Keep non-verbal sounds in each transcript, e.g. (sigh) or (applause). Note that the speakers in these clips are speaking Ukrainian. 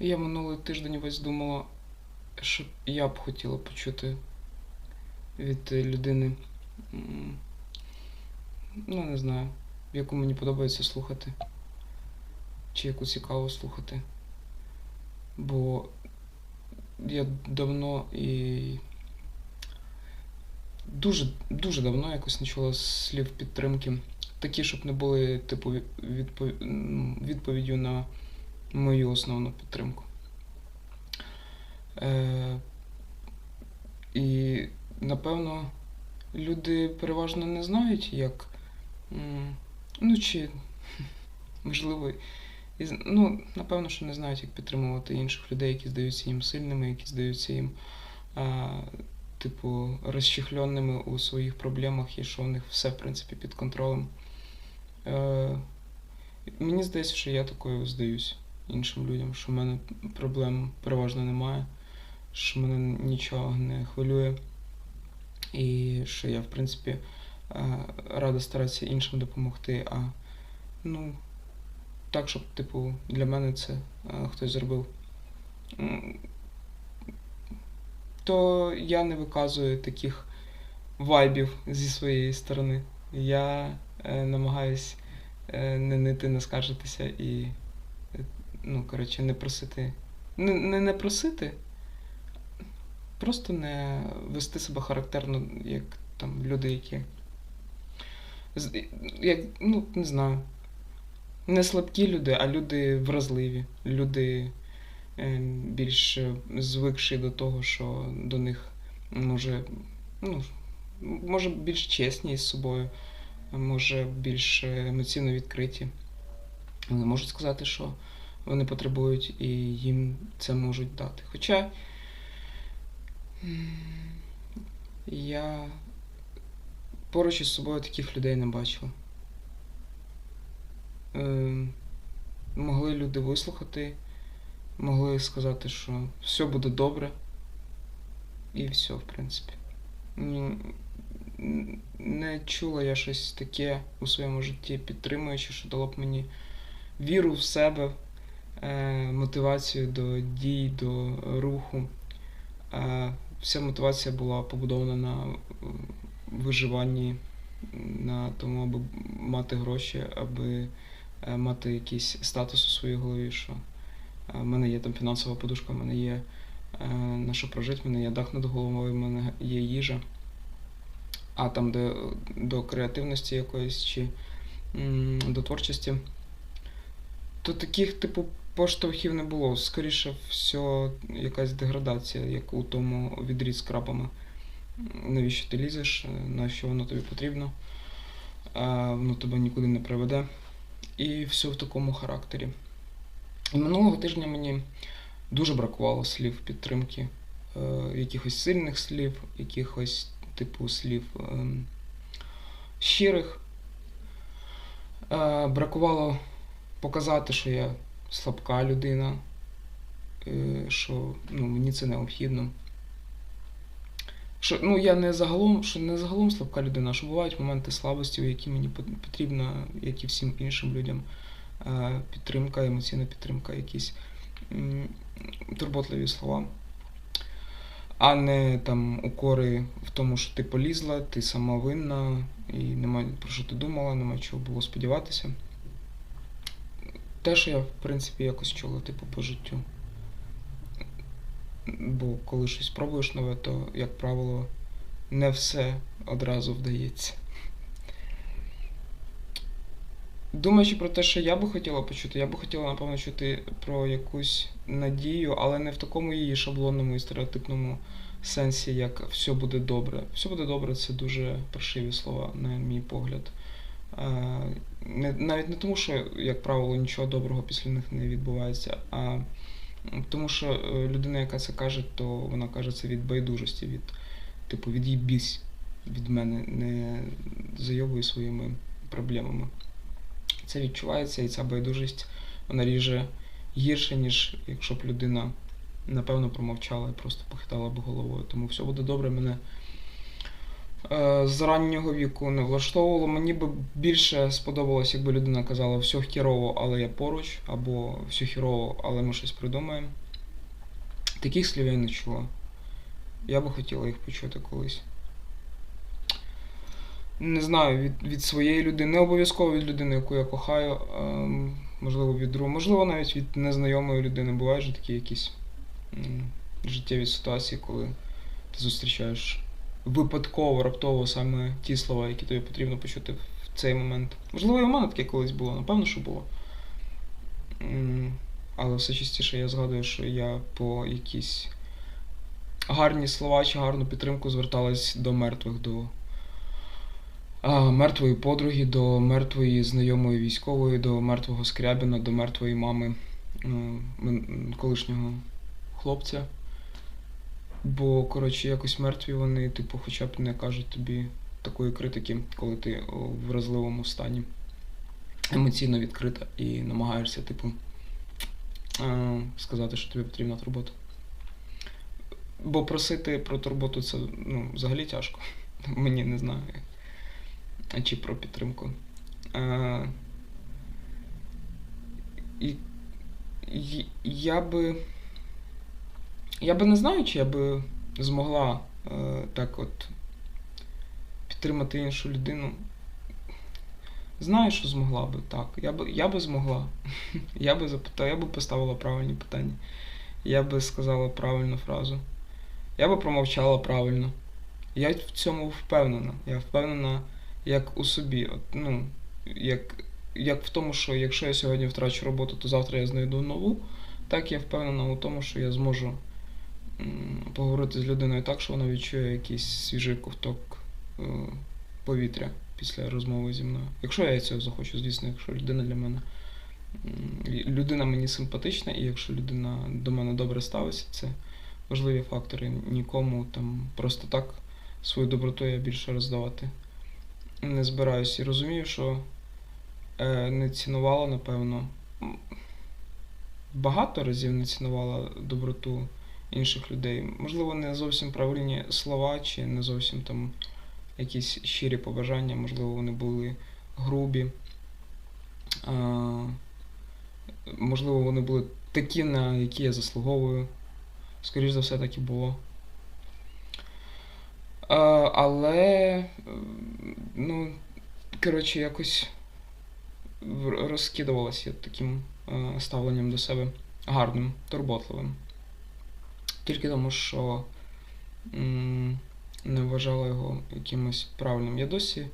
Я минулий тиждень весь думала, що я б хотіла почути від людини. Ну, не знаю, яку мені подобається слухати. Чи яку цікаво слухати. Бо я давно і дуже, дуже давно якось не чула слів підтримки. Такі, щоб не були, типу, відпов... відповіддю на мою основну підтримку. Е... І напевно люди переважно не знають, як. Ну, чи (laughs) можливо, і, ну, напевно, що не знають, як підтримувати інших людей, які здаються їм сильними, які здаються їм, а, типу, розчехленими у своїх проблемах і що в них все, в принципі, під контролем. Е, мені здається, що я такою здаюсь іншим людям, що в мене проблем переважно немає, що мене нічого не хвилює, і що я, в принципі, е, рада старатися іншим допомогти, а ну, так, щоб, типу, для мене це е, хтось зробив. То я не виказую таких вайбів зі своєї сторони. Я е, намагаюсь е, не нити, не скаржитися і, ну, коротше, не просити. Не, не, не просити, просто не вести себе характерно, як там люди, які. Як, ну, не знаю. Не слабкі люди, а люди вразливі, люди е, більш звикші до того, що до них може, ну, може більш чесні з собою, може більш емоційно відкриті. Вони можуть сказати, що вони потребують, і їм це можуть дати. Хоча я поруч із собою таких людей не бачив. Е, могли люди вислухати, могли сказати, що все буде добре, і все, в принципі. Не чула я щось таке у своєму житті підтримуюче, що дало б мені віру в себе, мотивацію до дій, до руху. Е, Вся мотивація була побудована на е, виживанні, на тому, аби мати гроші, аби е, мати якийсь статус у своїй голові, що е, в мене є там фінансова подушка, в мене є е, на що прожити, в мене є дах над головою, в мене є їжа. А там, де до креативності якоїсь чи до творчості, то таких, типу, поштовхів не було. Скоріше все, якась деградація, як у тому відрі з крабами. Навіщо ти лізеш, на що воно тобі потрібно, воно тебе нікуди не приведе. І все в такому характері. І Минулого тижня мені дуже бракувало слів підтримки, е, якихось сильних слів, якихось типу слів ем, щирих. Е, бракувало показати, що я слабка людина, е, що ну, мені це необхідно. Що, ну, я не загалом, що не загалом слабка людина, що бувають моменти слабості, які мені потрібна, як і всім іншим людям, е, підтримка, емоційна підтримка, якісь турботливі слова. А не там укори в тому, що ти полізла, ти сама винна, і немає про що ти думала, немає чого було сподіватися. Те, що я, в принципі, якось чула, типу, по життю. Бо коли щось пробуєш нове, то, як правило, не все одразу вдається. Думаючи про те, що я би хотіла почути, я би хотіла, напевно, чути про якусь надію, але не в такому її шаблонному і стереотипному сенсі, як все буде добре. Все буде добре це дуже паршиві слова, на мій погляд. Не, навіть не тому, що, як правило, нічого доброго після них не відбувається, а тому що е, людина, яка це каже, то вона каже це від байдужості, від типу від'їбісь від мене, не зайобуй своїми проблемами. Це відчувається, і ця байдужість вона ріже гірше, ніж якщо б людина напевно промовчала і просто похитала б головою. Тому все буде добре, мене з раннього віку не влаштовувало. Мені би більше сподобалось, якби людина казала все хірово, але я поруч, або все хірово, але ми щось придумаємо. Таких слів я не чула. Я би хотіла їх почути колись. Не знаю, від, від своєї людини, не обов'язково від людини, яку я кохаю, ем, можливо, від другого, можливо, навіть від незнайомої людини. Бувають же такі якісь м, життєві ситуації, коли ти зустрічаєш випадково, раптово саме ті слова, які тобі потрібно почути в цей момент. Можливо, і у мене таке колись було, напевно, що було. Але все частіше я згадую, що я по якісь гарні слова чи гарну підтримку зверталась до мертвих, до а, мертвої подруги, до мертвої знайомої військової, до мертвого скрябіна, до мертвої мами е, колишнього хлопця. Бо, коротше, якось мертві вони, типу, хоча б не кажуть тобі такої критики, коли ти у вразливому стані, емоційно відкрита і намагаєшся, типу, е, сказати, що тобі потрібна турбота. Бо просити про турботу це ну, взагалі тяжко. (laughs) Мені не знаю. Чи про підтримку. Е, і я би. Я би не знаю, чи я би змогла е, так от підтримати іншу людину. Знаю, що змогла би, так. Я би, я би змогла. (laughs) Я би запитала, я би поставила правильні питання. Я би сказала правильну фразу. Я би промовчала правильно. Я в цьому впевнена. Я впевнена як у собі. От, ну, як, як в тому, що якщо я сьогодні втрачу роботу, то завтра я знайду нову. Так я впевнена у тому, що я зможу поговорити з людиною так, що вона відчує якийсь свіжий ковток е, повітря після розмови зі мною. Якщо я цього захочу, звісно, якщо людина для мене. Людина мені симпатична, і якщо людина до мене добре ставиться, це важливі фактори. Нікому там просто так свою доброту я більше роздавати не збираюсь. І розумію, що е, не цінувала, напевно. Багато разів не цінувала доброту інших людей. Можливо, не зовсім правильні слова, чи не зовсім там якісь щирі побажання, можливо, вони були грубі. Е, можливо, вони були такі, на які я заслуговую. Скоріше за все, так і було. Е, але, ну, коротше, якось розкидувалася таким ставленням до себе гарним, турботливим. Тільки тому, що не вважала його якимось правильним. Я досі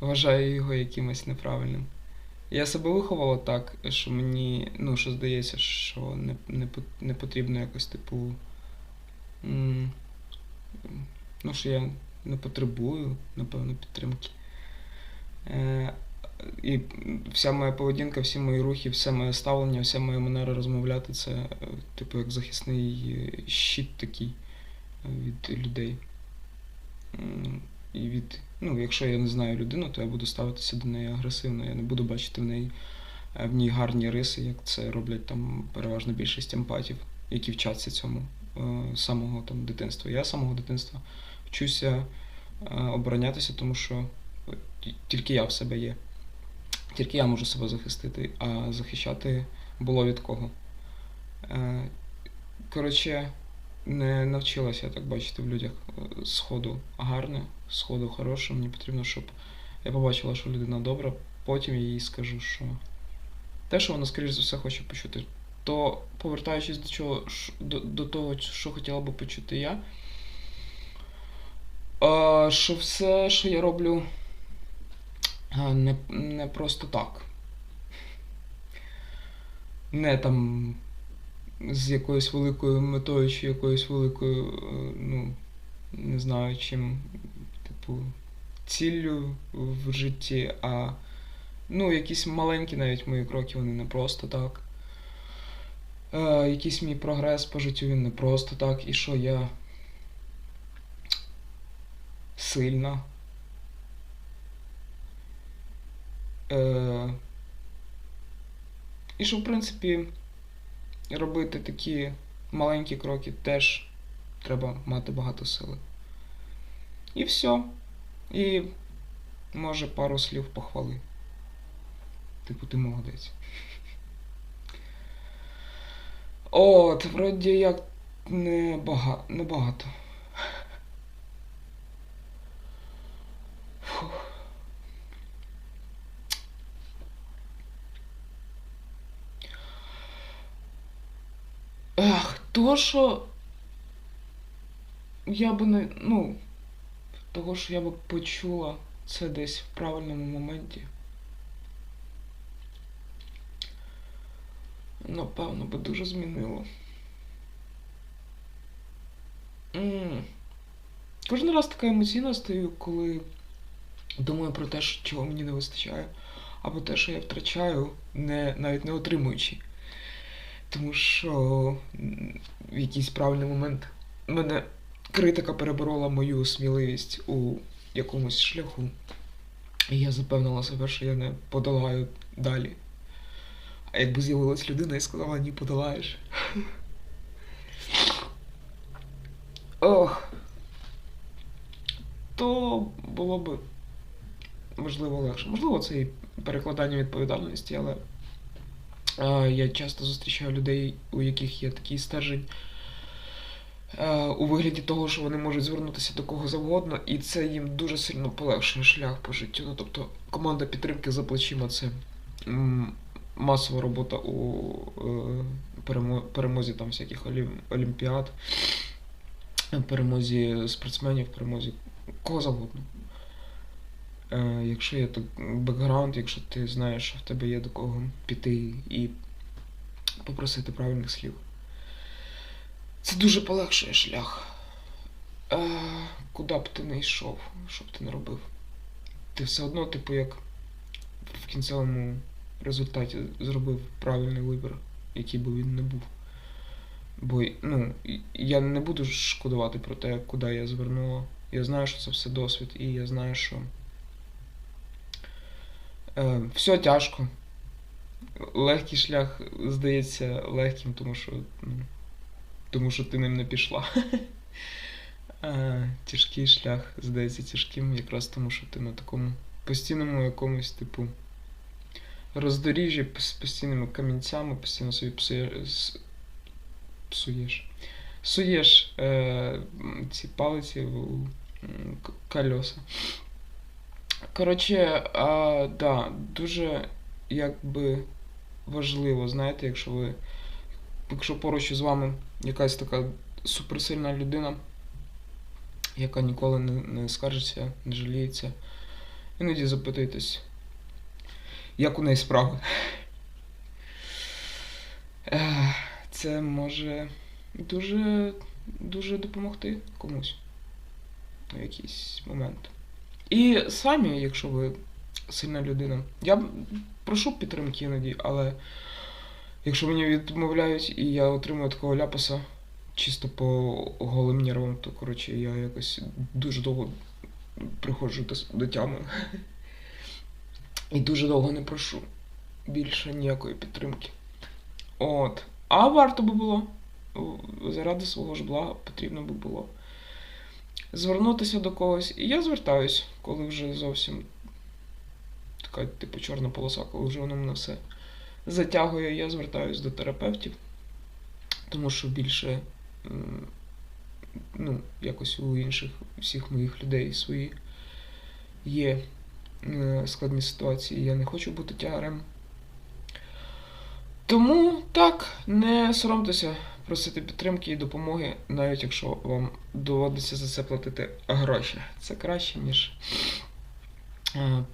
вважаю його якимось неправильним. Я себе виховала так, що мені, ну, що здається, що не, не, не потрібно якось, типу. Ну, що я не потребую, напевно, підтримки. І вся моя поведінка, всі мої рухи, все моє ставлення, вся моя манера розмовляти це, е, типу, як захисний е, щит такий е, від людей. І від, ну, якщо я не знаю людину, то я буду ставитися до неї агресивно. Я не буду бачити в неї в ній гарні риси, як це роблять там переважно більшість емпатів, які вчаться цьому з самого там дитинства. Я з самого дитинства вчуся оборонятися, тому що тільки я в себе є. Тільки я можу себе захистити, а захищати було від кого. Е, Коротше, не навчилася я так бачити в людях е, сходу гарне, сходу хороше. Мені потрібно, щоб я побачила, що людина добра, потім я їй скажу, що те, що вона, скоріш за все, хоче почути. То, повертаючись до чого, до, до того, що хотіла би почути я, що все, що я роблю, не, не просто так. Не там з якоюсь великою метою чи якоюсь великою, е, ну, не знаю чим, типу, ціллю в житті, а ну, якісь маленькі навіть мої кроки, вони не просто так. Е, якийсь мій прогрес по життю, він не просто так. І що я сильна. Е, і що, в принципі, робити такі маленькі кроки теж треба мати багато сили. І все. І може пару слів похвали. Типу, ти молодець. От, вроді як не бага... небагато. Фух. Ех, то що я би не. Ну, того, що я би почула це десь в правильному моменті. Напевно, би дуже змінило. М. Кожен раз така емоційна стаю, коли думаю про те, що чого мені не вистачає, або те, що я втрачаю, не, навіть не отримуючи. Тому що в якийсь правильний момент мене критика переборола мою сміливість у якомусь шляху. І я запевнила себе, що я не подолаю далі. А якби з'явилась людина і сказала, ні, подолаєш. Ох. То було б можливо легше. Можливо, це і перекладання відповідальності, але я часто зустрічаю людей, у яких є такий стержень е, у вигляді того, що вони можуть звернутися до кого завгодно, і це їм дуже сильно полегшує шлях по життю. Ну, тобто команда підтримки за плечима це масова робота у е, перемозі там всяких олім- олімпіад, перемозі спортсменів, перемозі кого завгодно. Е, якщо є так бекграунд, якщо ти знаєш, що в тебе є до кого піти і попросити правильних слів. Це дуже полегшує шлях. Е, куди б ти не йшов, що б ти не робив. Ти все одно, типу, як в кінцевому результаті зробив правильний вибір, який би він не був. Бо ну, я не буду шкодувати про те, куди я звернула. Я знаю, що це все досвід, і я знаю, що все тяжко. Легкий шлях здається легким, тому що, ну, тому що ти ним не пішла. (laughs) Е, тяжкий шлях здається тяжким, якраз тому, що ти на такому постійному якомусь, типу, роздоріжжі з постійними камінцями, постійно собі псуєш, псуєш, суєш е, ці палиці в кольоса. Коротше, а, да, дуже якби важливо, знаєте, якщо ви. Якщо поруч із вами якась така суперсильна людина, яка ніколи не, не скаржиться, не жаліється, іноді запитуйтесь, як у неї справи. Це може дуже, дуже допомогти комусь в якийсь момент. І самі, якщо ви сильна людина, я прошу підтримки іноді, але якщо мені відмовляють і я отримую такого ляпаса чисто по голим нервам, то коротше я якось дуже довго приходжу до, до тями. І дуже довго не прошу більше ніякої підтримки. От. А варто би було. Заради свого ж блага потрібно би було звернутися до когось. І я звертаюсь, коли вже зовсім така, типу, чорна полоса, коли вже воно мене все затягує, я звертаюсь до терапевтів, тому що більше, ну, якось у інших всіх моїх людей свої є е, складні ситуації. Я не хочу бути тягарем. Тому так, не соромтеся просити підтримки і допомоги, навіть якщо вам доводиться за це платити гроші. Це краще, ніж е,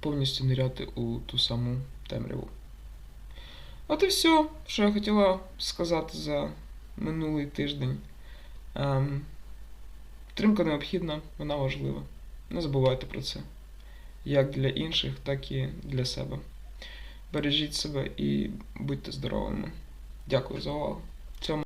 повністю ниряти у ту саму темряву. От і все, що я хотіла сказати за минулий тиждень. Ем, підтримка необхідна, вона важлива. Не забувайте про це. Як для інших, так і для себе. Бережіть себе і будьте здоровими. Дякую за увагу. Цьому